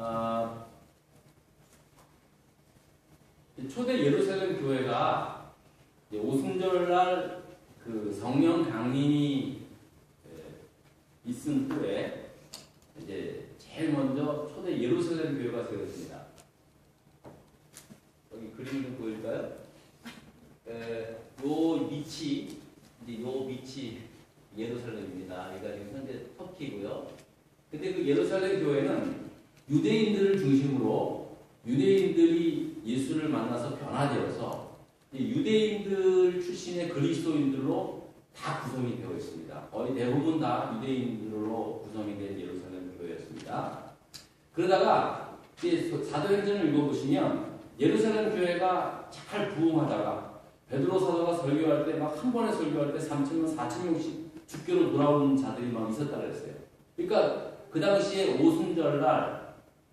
아, 초대 예루살렘 교회가 오순절날 그 성령 강림이 에, 있은 후에 이제 제일 먼저 초대 예루살렘 교회가 세워졌습니다. 여기 그림 좀 보일까요? 에, 요 밑이 이제 요 밑이 예루살렘입니다. 여기가 지금 현재 터키고요. 근데 그 예루살렘 교회는 유대인들을 중심으로 유대인들이 예수를 만나서 변화되어서 이 유대인들 출신의 그리스도인들로 다 구성이 되어 있습니다. 거의 대부분 다 유대인들로 구성이 된 예루살렘 교회였습니다. 그러다가 이제 사도행전을 읽어보시면 예루살렘 교회가 잘 부흥하다가 베드로 사도가 설교할 때 막 한 번에 설교할 때 3천명, 4천 명씩 죽교로 돌아오는 자들이 막 있었다 그랬어요. 그러니까 그 당시에 오순절날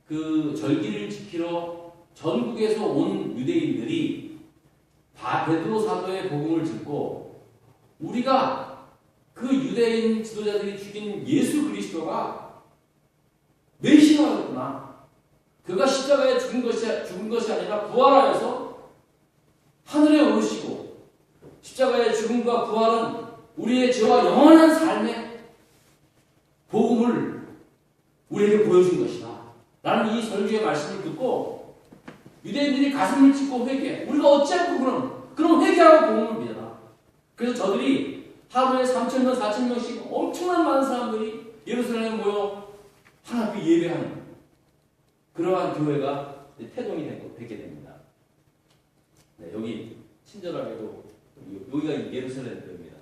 그 절기를 지키러 전국에서 온 유대인들이 바 베드로 사도의 복음을 듣고 우리가 그 유대인 지도자들이 죽인 예수 그리스도가 메시아였구나. 그가 십자가에 죽은 것이 죽은 것이 아니라 부활하여서 하늘에 오르시고 십자가의 죽음과 부활은 우리의 죄와 영원한 삶의 복음을 우리에게 보여준 것이다. 라는 이 설교의 말씀을 듣고 유대인들이 가슴을 찢고 회개. 우리가 어찌하고 그럼 그럼 회개하고 복음을 믿어라. 그래서 저들이 하루에 3천 명, 4천 명씩 엄청난 많은 사람들이 예루살렘에 모여 하나님 예배하는 그러한 교회가 태동이 되고 되게 됩니다. 네, 여기 친절하게도 여기가 예루살렘 교회입니다.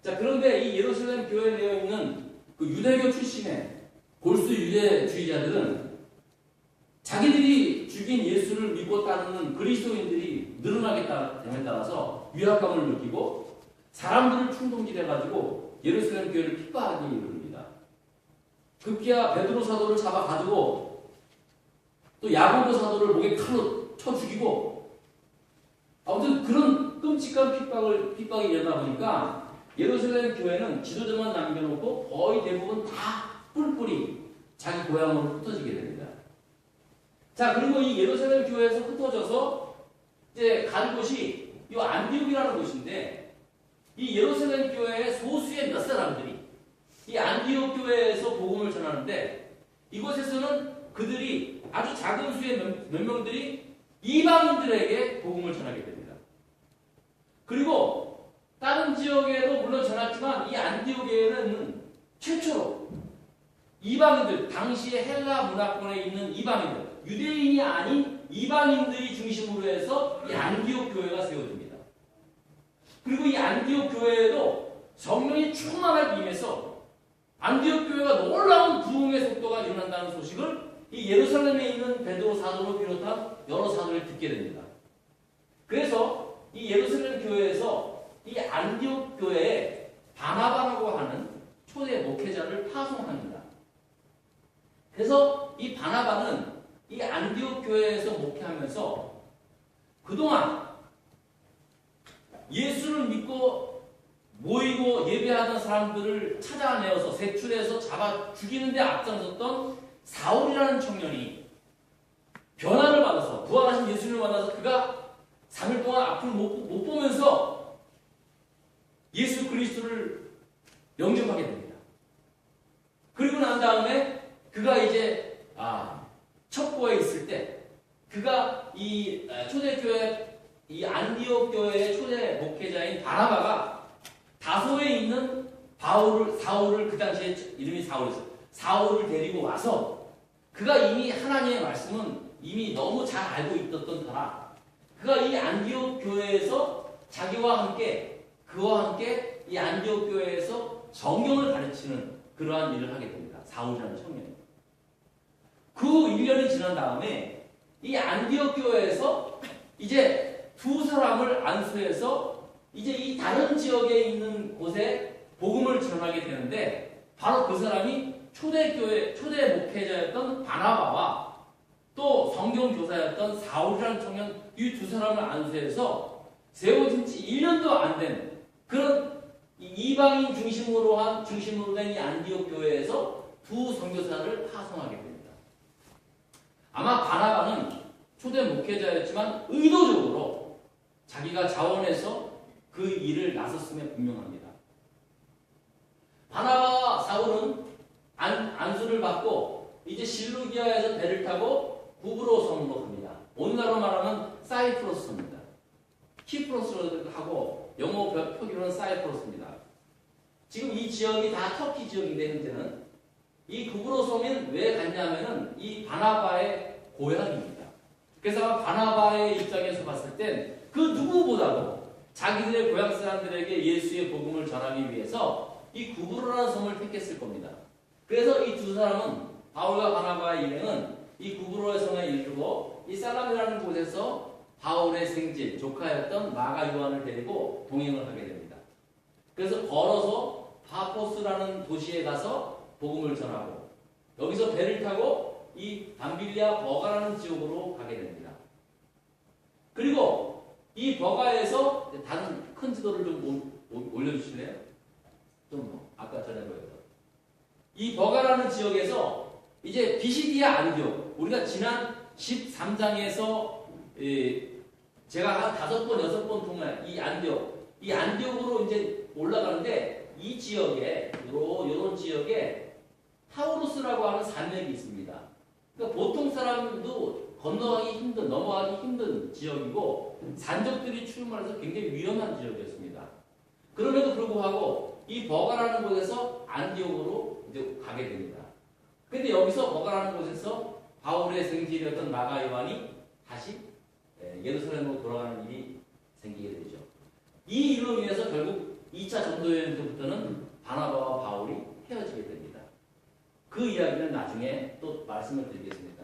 자 그런데 이 예루살렘 교회에 되어 있는 그 유대교 출신의 골수 유대주의자들은 자기들이 죽인 예수를 믿고 따르는 그리스도인들이 늘어나겠다에 따라서 위압감을 느끼고 사람들을 충동질해 가지고 예루살렘 교회를 핍박하기 이릅니다. 급기야 베드로 사도를 잡아 가지고 또 야고보 사도를 목에 칼로 쳐 죽이고 아무튼 그런 끔찍한 핍박을 핍박이 일어나 보니까 예루살렘 교회는 지도자만 남겨놓고 거의 대부분 다 뿔뿔이 자기 고향으로 흩어지게 됩니다. 자, 그리고 이 예루살렘 교회에서 흩어져서 이제 간 곳이 이 안디옥이라는 곳인데 이 예루살렘 교회의 소수의 몇 사람들이 이 안디옥 교회에서 복음을 전하는데 이곳에서는 그들이 아주 작은 수의 몇, 몇 명들이 이방인들에게 복음을 전하게 됩니다. 그리고 다른 지역에도 물론 전했지만 이 안디옥에는 최초로 이방인들 당시에 헬라 문화권에 있는 이방인들 유대인이 아닌 이방인들이 중심으로 해서 이 안디옥 교회가 세워집니다. 그리고 이 안디옥 교회에도 성령이 충만하게 임해서 안디옥 교회가 놀라운 부흥의 속도가 일어난다는 소식을 이 예루살렘에 있는 베드로 사도를 비롯한 여러 사도를 듣게 됩니다. 그래서 이 예루살렘 교회에서 이 안디옥 교회에 바나바라고 하는 초대 목회자를 파송합니다. 그래서 이 바나바는 이 안디옥 교회에서 목회하면서 그동안 예수를 믿고 모이고 예배하던 사람들을 찾아내어서 색출해서 잡아 죽이는데 앞장섰던 사울이라는 청년이 변화를 받아서 부활하신 예수님을 만나서 그가 3일 동안 앞을 못, 못 보면서 예수 그리스도를 영접하게 됩니다. 그리고 난 다음에 그가 이제 아 첩보에 있을 때 그가 이 초대교회 이 안디옥 교회의 초대 목회자인 바나바가 다소에 있는 바울을 사울을 그 당시에 이름이 사울이었어. 사울을 데리고 와서 그가 이미 하나님의 말씀은 이미 너무 잘 알고 있었던 터라 그가 이 안디옥 교회에서 자기와 함께 그와 함께 이 안디옥 교회에서 성경을 가르치는 그러한 일을 하게 됩니다. 사울이라는 청년이. 그 1년이 지난 다음에 이 안디옥 교회에서 이제 두 사람을 안수해서 이제 이 다른 지역에 있는 곳에 복음을 전하게 되는데 바로 그 사람이 초대교회 초대 목회자였던 바나바와 또 성경 교사였던 사울이라는 청년 이 두 사람을 안수해서 세워진 지 1년도 안 된 그런 이방인 중심으로 한 중심으로 된 이 안디옥 교회에서 두 선교사를 파송하게 됩니다. 초대 목회자였지만 의도적으로 자기가 자원해서 그 일을 나섰음에 분명합니다. 바나바와 사울은 안, 안수를 받고 이제 실루기아에서 배를 타고 섬으로 갑니다. 오늘날로 말하면 사이프러스입니다. 키프로스로 하고 영어 표- 표기로는 사이프러스입니다. 지금 이 지역이 다 터키 지역인데 현재는 이 구브로 섬은 왜 갔냐면은 이 바나바의 고향입니다. 그래서 바나바의 입장에서 봤을 땐 그 누구보다도 자기들의 고향 사람들에게 예수의 복음을 전하기 위해서 이 구브로라는 섬을 택했을 겁니다. 그래서 이 두 사람은 바울과 바나바의 일행은 이 구브로의 성에 이르고 이 살람이라는 곳에서 바울의 생질 조카였던 마가 요한을 데리고 동행을 하게 됩니다. 그래서 걸어서 파포스라는 도시에 가서 복음을 전하고 여기서 배를 타고 이 밤빌리아 버가라는 지역으로 가게 됩니다. 그리고 이 버가에서 다른 큰 지도를 좀 올려주실래요? 좀 아까 전에 보였던 이 버가라는 지역에서 이제 비시디아 안디옥 우리가 지난 13장에서 제가 한 다섯 번 여섯 번 통한 이 안디옥 이 안디옥으로 이제 올라가는데 이 지역에 요런 요런 지역에 타우루스라고 하는 산맥이 있습니다. 그러니까 보통 사람도 건너가기 힘든 넘어가기 힘든 지역이고 산적들이 출몰해서 굉장히 위험한 지역이었습니다. 그럼에도 불구하고 이 버가라는 곳에서 안디옥으로 이제 가게 됩니다. 근데 여기서 버가라는 곳에서 바울의 생질이었던 마가 요한이 다시 예, 예루살렘으로 돌아가는 일이 생기게 되죠. 이 일로 인해서 결국 2차 전도 여행 때부터는 바나바와 바울이 헤어지게 됩니다. 그 이야기는 나중에 또 말씀을 드리겠습니다.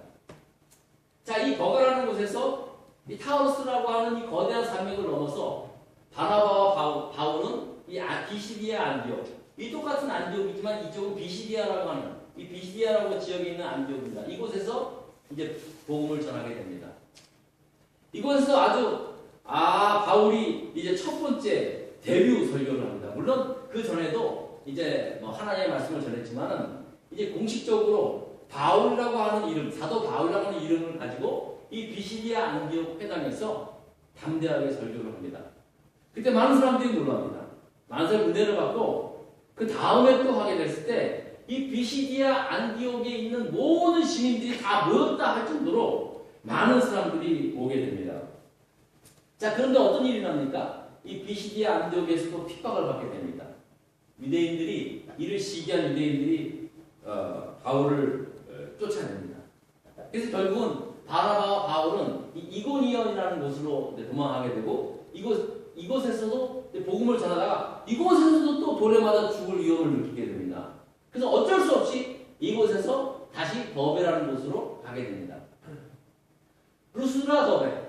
자, 이 버가라는 곳에서 이 타우스라고 하는 이 거대한 산맥을 넘어서 바나바와 바울, 바울은 이 아- 비시디아 안디옥, 이 똑같은 안디옥이지만 이쪽은 비시디아라고 하는 이 비시디아라고 지역에 있는 안디옥입니다. 이곳에서 이제 복음을 전하게 됩니다. 이곳에서 아주 아 바울이 이제 첫 번째 데뷔 설교를 합니다. 물론 그 전에도 이제 뭐 하나님의 말씀을 전했지만은 이제 공식적으로 바울이라고 하는 이름, 사도 바울이라고 하는 이름을 가지고 이 비시디아 안디옥 회당에서 담대하게 설교를 합니다. 그때 많은 사람들이 놀랍니다. 많은 사람이 은혜를 받고 그 다음에 또 하게 됐을 때 이 비시디아 안디옥에 있는 모든 시민들이 다 모였다 할 정도로 많은 사람들이 오게 됩니다. 자, 그런데 어떤 일이 납니까? 이 비시디아 안디옥에서도 핍박을 받게 됩니다. 유대인들이 이를 시기한 유대인들이 어, 바울을 어, 쫓아냅니다. 그래서 결국은 바나바와 바울은 이 이고니언이라는 곳으로 도망하게 되고 이곳 이곳에서도 복음을 전하다가 이곳에서도 또 도래마다 죽을 위험을 느끼게 됩니다. 그래서 어쩔 수 없이 이곳에서 다시 더베라는 곳으로 가게 됩니다. 루스드라 더베.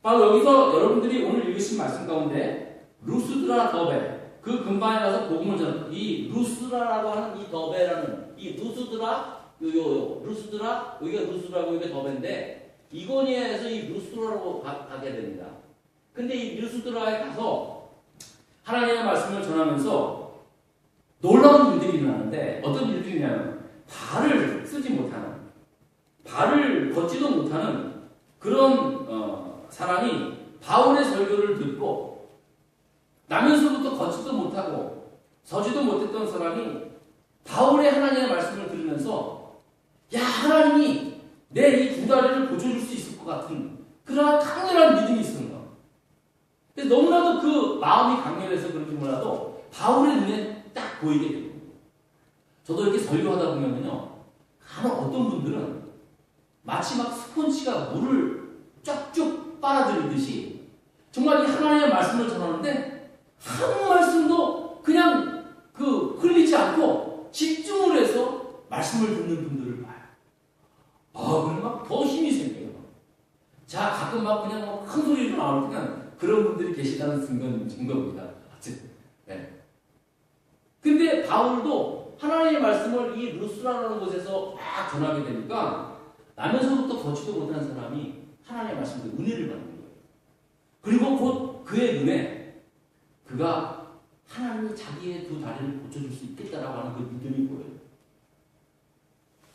바로 여기서 여러분들이 오늘 읽으신 말씀 가운데 루스드라 더베. 그 근방에 가서 복음을 전. 이 루스드라라고 하는 이 더베라는 이 루스드라 요요 요 루스드라 여기가 루스드라고 이게 더베인데 이고니아에서 이 루스드라로 가, 가게 됩니다. 근데 이 루스드라에 가서 하나님의 말씀을 전하면서 놀라운 일들이 일어나는데 어떤 일들이냐면 발을 쓰지 못하는 발을 걷지도 못하는 그런 어, 사람이 바울의 설교를 듣고 나면서부터 걷지도 못하고 서지도 못했던 사람이 바울의 하나님의 말씀을 들으면서 야 하나님이 내 이 두 다리를 고쳐줄 수 있을 것 같은 그러한 강렬한 믿음이 거예요. 그래서 너무나도 그 마음이 강렬해서 그런지 몰라도 바울의 눈에 딱 보이게 됩니다. 저도 이렇게 설교하다 보면요, 간혹 어떤 분들은 마치 막 스폰지가 물을 쫙쭉 빨아들이듯이 정말 이 하나님의 말씀을 전하는데 한 말씀도 그냥 그 흘리지 않고 집중을 해서 말씀을 듣는 분들을 봐요. 아, 그럼 막 더 힘이 생겨요. 자, 가끔 막 그냥 막 큰 소리로 나올 때는 그런 분들이 계시다는 증거, 증거입니다. 어쨌든. 네. 근데 바울도 말씀을 이 루스라는 곳에서 막 전하게 되니까 나면서부터 걷지도 못한 사람이 하나님의 말씀을 은혜를 받는 거예요. 그리고 곧 그의 눈에 그가 하나님이 자기의 두 다리를 고쳐줄 수 있겠다라고 하는 그 믿음이 보여요.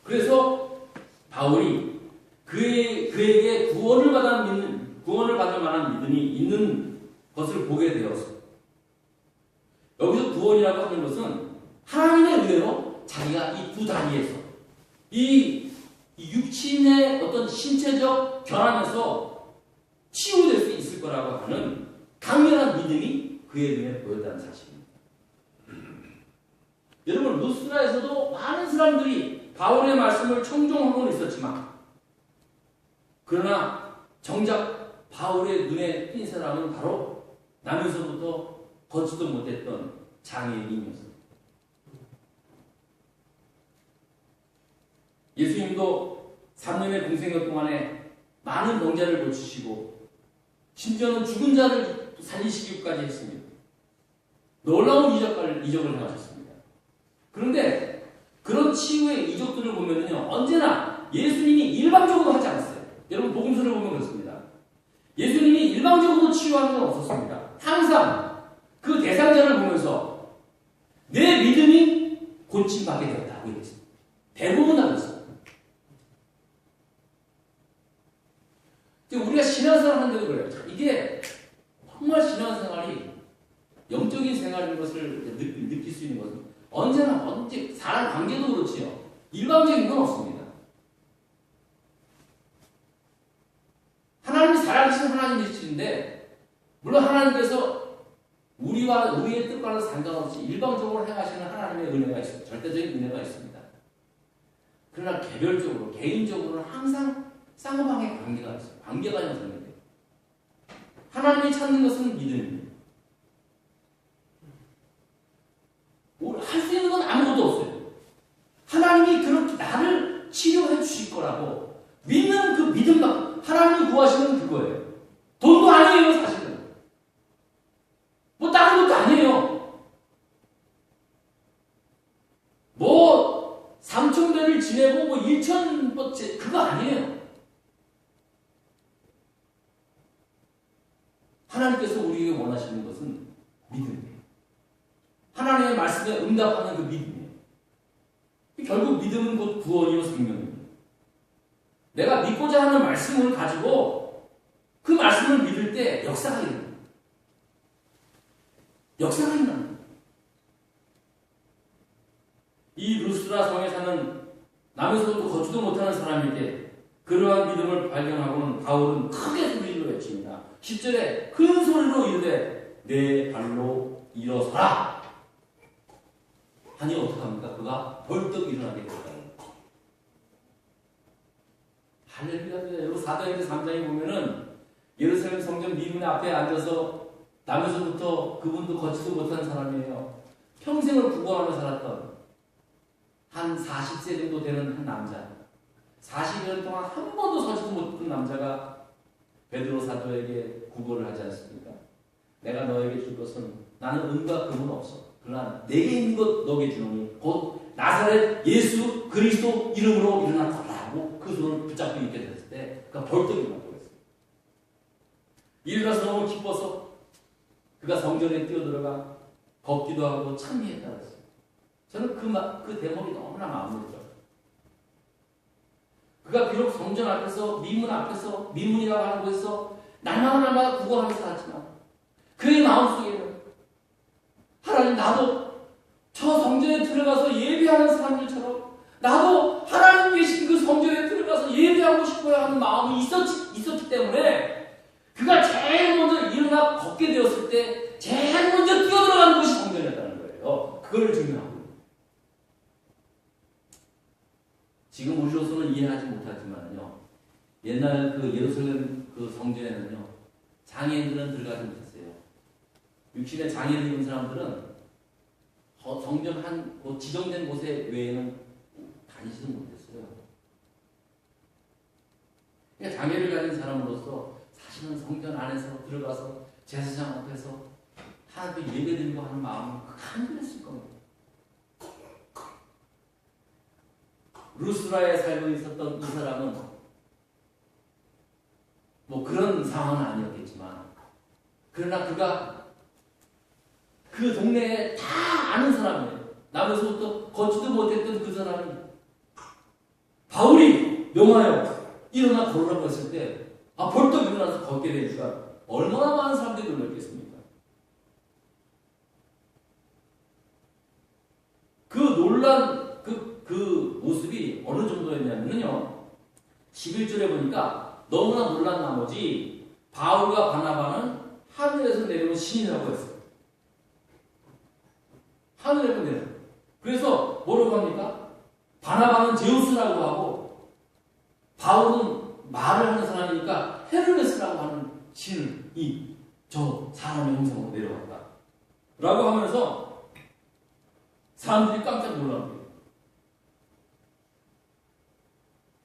그래서 바울이 그의, 그에게 구원을 받아 믿는, 구원을 받을 만한 믿음이 있는 것을 보게 되었어. 여기서 구원이라고 하는 것은 하나님의 은혜로 자기가 이 두 다리에서 이, 이 육신의 어떤 신체적 결함에서 치유될 수 있을 거라고 하는 강렬한 믿음이 그의 눈에 보였다는 사실입니다. 여러분 루스라에서도 많은 사람들이 바울의 말씀을 청종하고는 있었지만 그러나 정작 바울의 눈에 띈 사람은 바로 나면서부터 걷지도 못했던 장애인이었습니다. 예수님도 3년의 공생애 동안에 많은 병자를 고치시고 심지어는 죽은 자를 살리시기까지 했습니다. 놀라운 이적을, 이적을 행하셨습니다. 그런데 그런 치유의 이적들을 보면요 언제나 예수님이 일방적으로 하지 않았어요. 여러분 복음서를 보면 그렇습니다. 예수님이 일방적으로 치유하는 건 없었습니다. 항상 그 대상자를 보면서 내 믿음이 고침받게 되었다고 얘기했습니다. 대부분 다. 우리가 신앙생활 하는데도 그래요. 이게 정말 신앙생활이 영적인 생활인 것을 느, 느낄 수 있는 것은 언제나 언제 사람 관계도 그렇지요. 일방적인 건 없습니다. 하나님이 살아계신 하나님이신데 물론 하나님께서 우리와 우리의 뜻과는 상관없이 일방적으로 행하시는 하나님의 은혜가 있습니다. 절대적인 은혜가 있습니다. 그러나 개별적으로 개인적으로는 항상 쌍방의 관계가 있어요. 관계가 형성돼요. 하나님이 찾는 것은 믿음입니다. 할 수 있는 건 아무것도 없어요. 하나님이 그렇게 나를 치료해 주실 거라고 믿는 그 믿음만 하나님이 구하시는 그거예요. 돈도 아니에요, 사실은. 뭐 다른 것도 아니에요. 뭐 3천 배를 지내고 뭐 1천 뭐 그거 아니에요. 하나님께서 우리에게 원하시는 것은 믿음이에요. 하나님의 말씀에 응답하는 그 믿음이에요. 결국 믿음은 곧 구원이요 생명입니다. 내가 믿고자 하는 말씀을 가지고 그 말씀을 믿을 때 역사가 일어납니다. 역사가 일어납니다. 이 루스라 성에 사는 남에서도 걷지도 못하는 사람에게 그러한 믿음을 발견하고는 바울은 크게 소리로 외칩니다. 10절에 큰 소리로 이르되 내 발로 일어서라. 하니 어떡합니까? 그가 벌떡 일어나게 됐다. 할렐루야. 여러분 사도행전 3장에 보면은 예루살렘 성전 미문 앞에 앉아서 남에서부터 그분도 걷지도 못한 사람이에요. 평생을 구걸하며 살았던 한 40세 정도 되는 한 남자. 40년 동안 한 번도 서지도 못한 남자가 베드로 사도에게 구걸을 하지 않습니까? 내가 너에게 줄 것은 나는 은과 금은 없어. 그러나 내게 있는 것 너에게 주노니 곧 나사렛 예수 그리스도 이름으로 일어나 걸라고 그 손을 붙잡고 있게 됐을 때 그가 벌떡 했어요. 일어나서 너무 기뻐서 그가 성전에 뛰어들어가 걷기도 하고 찬미했다 그랬어요. 저는 그, 마, 그 대목이 너무나 마음에 들어요. 그가 비록 성전 앞에서 미문 앞에서 미문이라고 하는 곳에서 날마다 날마다 구걸하면서 살았지만 그의 마음속에는 하나님 나도 저 성전에 들어가서 예배하는 사람들처럼 나도 하나님 계신 그 성전에 들어가서 예배하고 싶어야 하는 마음이 있었지, 있었기 때문에 그가 제일 먼저 일어나 걷게 되었을 때 제일 먼저 뛰어들어간 곳이 성전이었다는 거예요. 그걸 증명하고 지금 우리로서는 이해하지 못하지만요. 옛날 그 예루살렘 그 성전에는요. 장애인들은 들어가지 못했어요. 육신의 장애를 입은 사람들은 성전 한 지정된 곳에 외에는 다니지도 못했어요. 그러니까 장애를 가진 사람으로서 사실은 성전 안에서 들어가서 제사장 앞에서 하나님 예배 드리고 하는 마음은 간절했을 겁니다. 루스라에 살고 있었던 이 사람은 뭐 그런 상황은 아니었겠지만 그러나 그가 그 동네에 다 아는 사람이에요. 남에서부터 걷지도 못했던 그 사람이 바울이 명하여 일어나 걸으라고 했을 때, 아, 벌떡 일어나서 걷게 된 순간, 얼마나 많은 사람들이 놀랐겠습니까? 그 놀란 그, 그 모습이 어느 정도였냐면요. 11절에 보니까 너무나 놀란 나머지 바울과 바나바는 하늘에서 내려온 신이라고 했어요. 하늘에서 내려. 그래서 뭐라고 합니까? 바나바는 제우스라고 하고 바울은 말을 하는 사람이니까 헤르메스라고 하는 신을 이저 사람의 형상으로 내려왔다. 라고 하면서 사람들이 깜짝 놀랍니다.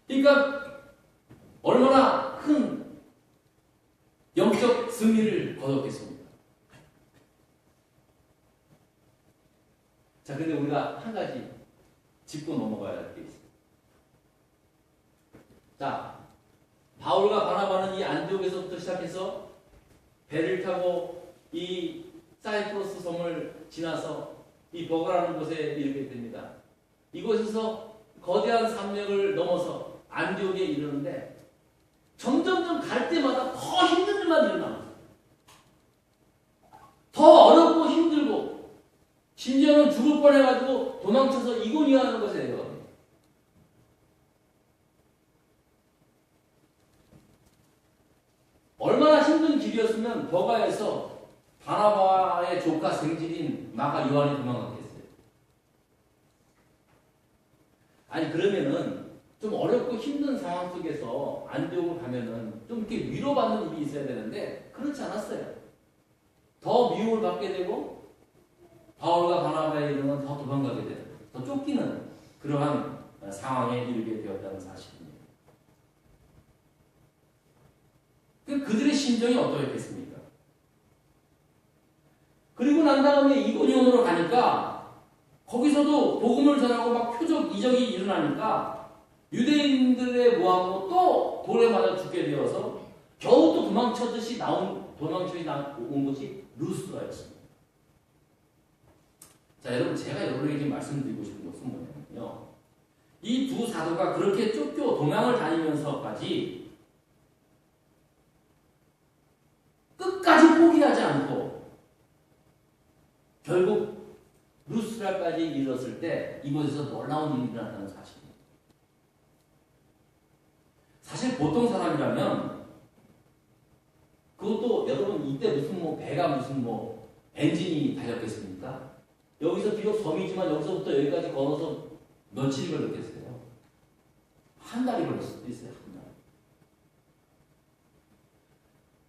그러니까 얼마나 큰 영적 승리를 거뒀겠습니까? 자, 근데 우리가 한 가지 짚고 넘어가야 할 게 있습니다. 자, 바울과 바나바는 이 안디옥에서부터 시작해서 배를 타고 이 사이프러스 섬을 지나서 이 버가라는 곳에 이르게 됩니다. 이곳에서 거대한 산맥을 넘어서 안디옥에 이르는데 점점점 갈 때마다 더 힘든 일만 일어나요. 더 어렵고 힘들고 심지어는 죽을 뻔해가지고 도망쳐서 이고니아하는 곳에 내려갑니다. 얼마나 힘든 길이었으면 버가에서 바나바의 조카 생질인 마가 요한이 도망갔겠어요. 아니 그러면은 좀 어렵고 힘든 상황 속에서 안디옥을 가면은 좀 이렇게 위로받는 일이 있어야 되는데 그렇지 않았어요. 더 미움을 받게 되고 바울과 바나바의 이름은 더 도망가게 되는, 더 쫓기는 그러한 상황에 이르게 되었다는 사실입니다. 그 그들의 심정이 어떠했겠습니까? 그리고 난 다음에 이고니온으로 가니까 거기서도 복음을 전하고 막 표적 이적이 일어나니까 유대인들의 모함으로 또 돌에 맞아 죽게 되어서 겨우 또 도망쳐듯이 나온 도망쳐 온 것이 루스라였습니다. 자 여러분 제가 여러분에게 말씀드리고 싶은 것은 뭐냐면요. 이 두 사도가 그렇게 쫓겨 도망을 다니면서까지 끝까지 포기하지 않고 결국 루스라까지 이르렀을 때 이곳에서 놀라운 일이 일어났다는 사실입니다. 사실 보통 사람이라면 그것도 여러분 이때 무슨 뭐 배가 무슨 뭐 엔진이 달렸겠습니까? 여기서 비록 섬이지만 여기서부터 여기까지 걸어서 며칠이 걸렸겠어요? 한 달이 걸릴 수도 있어요. 한 달.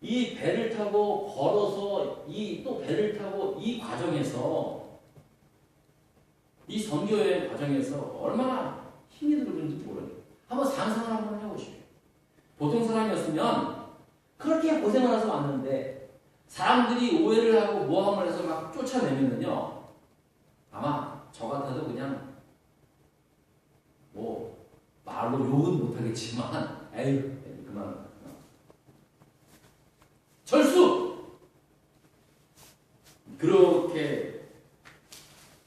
이 배를 타고 걸어서 이 또 배를 타고 이 과정에서 이 선교의 과정에서 얼마나 힘이 들었는지 모르요 한번 상상을 한번 해보십시오. 보통 사람이었으면 그렇게 고생을 해서 왔는데 사람들이 오해를 하고 모함을 해서 막 쫓아내면은요 아마 저 같아도 그냥 뭐 말로 욕은 못하겠지만 에이 그만 절수 그렇게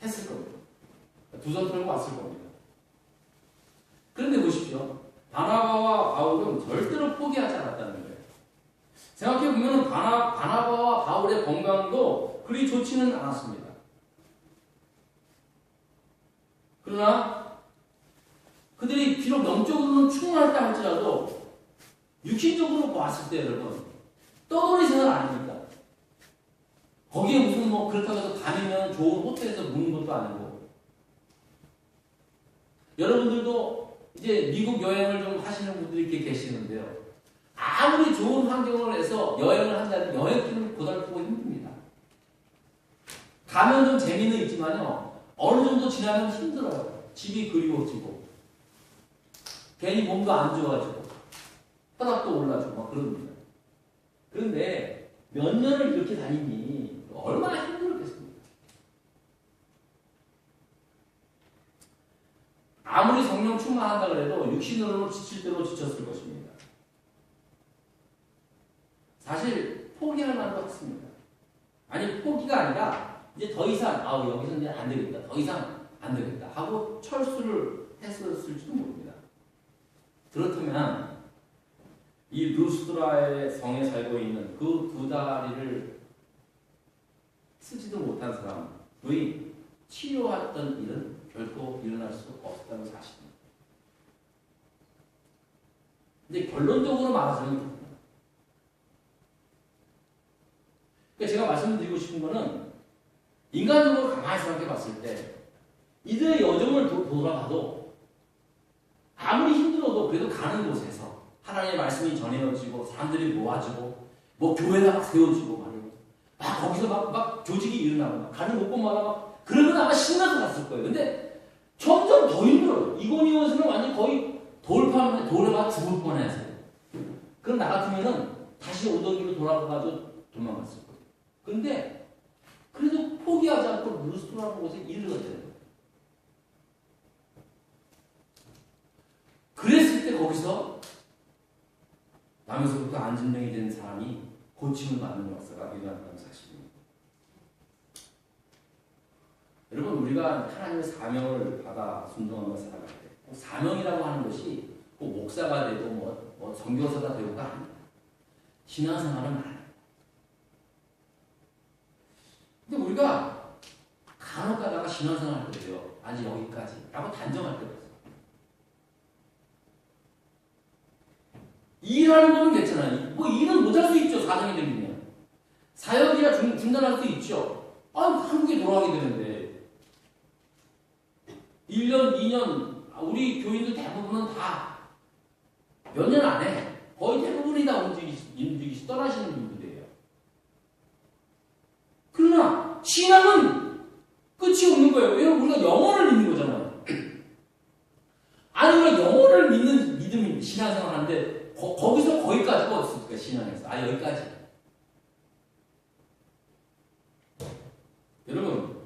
했을 겁니다. 두 손 털고 왔을 겁니다. 그런데 보십시오. 바울은 절대로 포기하지 않았다는 거예요. 생각해 보면 바나, 바나바와 바울의 건강도 그리 좋지는 않았습니다. 그러나 그들이 비록 영적으로는 충만했다 할지라도 육신적으로 봤을 때 여러분 떠돌이 생활 아닙니까? 거기에 무슨 뭐 그렇다고 해서 다니면 좋은 호텔에서 묵는 것도 아니고 여러분들도 이제 미국 여행을 좀 하시는 분들이 이렇게 계시는데요. 아무리 좋은 환경을 해서 여행을 한다면 여행길은 고달프고 힘듭니다. 가면 좀 재미는 있지만요. 어느 정도 지나면 힘들어요. 집이 그리워지고 괜히 몸도 안 좋아지고 혈압도 올라지고 막 그럽니다. 그런데 몇 년을 이렇게 다니니 얼마나 힘들었겠습니까? 아무리 성령 충만한다 그래도 육신으로는 지칠 대로 지쳤을 것입니다. 사실 포기할 만도 했습니다. 아니 포기가 아니라 이제 더 이상 아 여기서 이제 안 되겠다. 더 이상 안 되겠다 하고 철수를 했었을지도 모릅니다. 그렇다면 이 루스드라의 성에 살고 있는 그 두 다리를 쓰지도 못한 사람의 치료했던 일은 결코 일어날 수 없다는 사실입니다. 근데 결론적으로 말하자면 그러니까 제가 말씀드리고 싶은 거는 인간적으로 가만히 생각해 봤을 때 이들의 여정을 도- 돌아봐도 아무리 힘들어도 그래도 가는 곳에서 하나님의 말씀이 전해지고 사람들이 모아지고 뭐 교회가 막 세워지고 말이고 막 거기서 막, 막 조직이 일어나고 막 가는 곳곳마다 막 그러면 아마 신나서 갔을 거예요. 근데 점점 더 힘들어요. 이고니온스는 완전 거의 돌판 돌에가 죽을 뻔했어요. 그럼 나 같으면은 다시 오던 길로 돌아가가지고 도망갔을 거예요. 근데 그래도 포기하지 않고 루스토라는 곳에 이르렀대요. 거예요. 그랬을 때 거기서 남에서부터 안진병이 된 사람이 고침을 받는 역사가 일어났다는 사실입니다. 여러분 우리가 하나님의 사명을 받아 순종하며 때꼭 사명이라고 하는 것이 꼭 목사가 되고 뭐, 뭐 선교사가 되고가 아닙니다. 신앙생활은 아니에요. 근데 우리가 간혹 가다가 신앙생활 할 때요. 아직 여기까지 라고 단정할 때가 있어요. 일하는 거는 괜찮아요. 뭐 일은 못할 수 있죠. 사정이 생기면. 사역이야 중, 중단할 수 있죠. 아, 한국에 돌아가게 되는데. 1년, 2년, 우리 교인들 대부분은 다 몇 년 안에 거의 대부분이 다 움직이시, 움직이시 떠나시는 분들이에요. 그러나 신앙은 끝이 없는 거예요. 왜냐면 우리가 영혼을 믿는 거잖아요. 아니, 우리가 영혼을 믿는 믿음이 신앙생활 하는데 거, 거기서 거기까지가 어딨습니까? 신앙에서. 아, 여기까지. 여러분,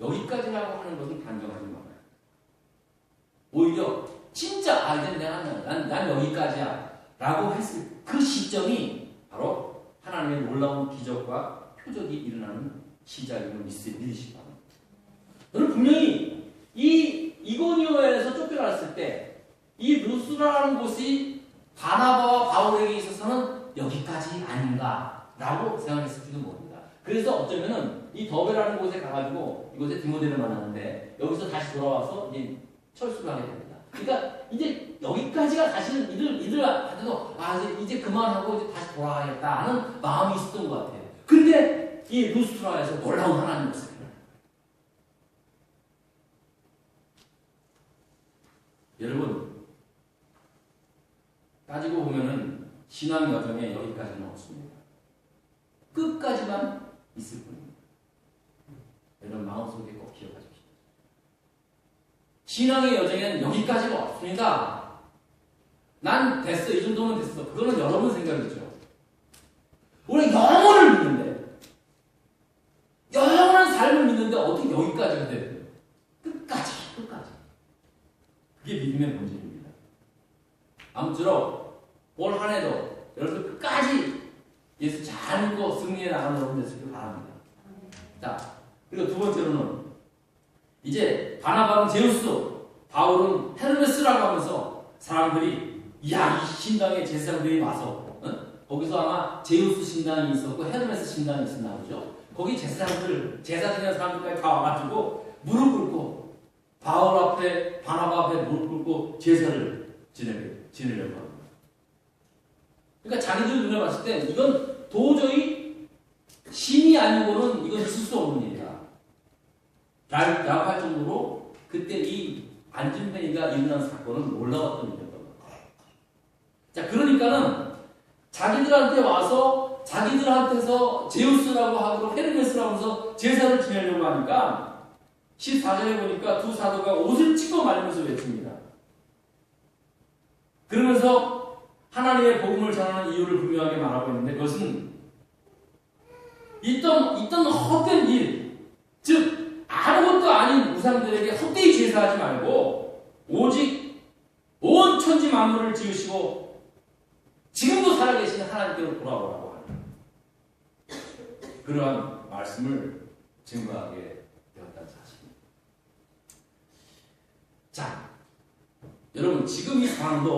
여기까지라고 하는 것은 단정하지 말아요. 오히려, 진짜, 아, 이제 내가, 난, 난 여기까지야. 라고 했을 그 시점이 바로 하나님의 놀라운 기적과 표적이 일어나는 시작임을 믿으시- 믿으시기 바랍니다. 저는 분명히 이 이고니오에서 쫓겨났을 때 이 루스라는 곳이 바나바와 바울에게 있어서는 여기까지 아닌가라고 생각했을지도 모릅니다. 그래서 어쩌면은 이 더베라는 곳에 가가지고 이곳에 디모데를 만나는데 여기서 다시 돌아와서 이제 철수를 하게 됩니다. 그러니까 이제 여기까지가 사실은 이들 이들한테도 아 이제 이제 그만하고 이제 다시 돌아가겠다 하는 마음이 있었던 것 같아요. 근데 이 루스트라에서 놀라운 하나님 모습을 여러분 따지고 보면은 신앙 여정에 여기까지는 없습니다. 끝까지만 있을 뿐입니다. 여러분 마음속에 꼭 기억하십시오. 신앙의 여정에는 여기까지가 없습니다. 난 됐어 이 정도면 됐어. 그거는 여러분 생각이죠. 우리 영혼을 믿는데 영원한 삶을 믿는데 어떻게 여기까지가 돼요? 끝까지 끝까지. 그게 믿음의 본질입니다. 아무쪼록 올 한 해도 여러분 끝까지 예수 잘 믿고 승리해 나가는 여러분 되시길 바랍니다. 자, 그리고 두 번째로는 이제 바나바는 제우스, 바울은 헤르메스라고 하면서 사람들이 야, 이 신당에 제사장들이 와서 어? 거기서 아마 제우스 신당이 있었고 헤르메스 신당이 있었나 보죠. 거기 제사장들, 제사 지내는 사람들까지 다 와가지고 무릎 꿇고 바울 앞에 바나바 앞에 무릎 꿇고 제사를 지내려, 지내려고 합니다. 그러니까 자기들 눈에 봤을 때 이건 도저히 신이 아니고는 이건 있을 수 없는 일이다. 라고 할 정도로 그때 이 안진뱅이가 일어난 사건은 놀라웠던 일이었던 거예요. 자, 그러니까는 자기들한테 와서 자기들한테서 제우스라고 하고 헤르메스라고 해서 제사를 지내려고 하니까 14절에 보니까 두 사도가 옷을 찢고 말면서 외칩니다. 그러면서 하나님의 복음을 전하는 이유를 분명하게 말하고 있는데 그것은 있던 있던 헛된 일, 즉 아무것도 아닌 우상들에게 헛되이 제사하지 말고 오직 온 천지 만물을 지으시고 지금도 살아계신 하나님께로 돌아오라고 하는 그러한 말씀을 증거하게 되었다는 사실입니다. 자, 여러분 지금 이 상황도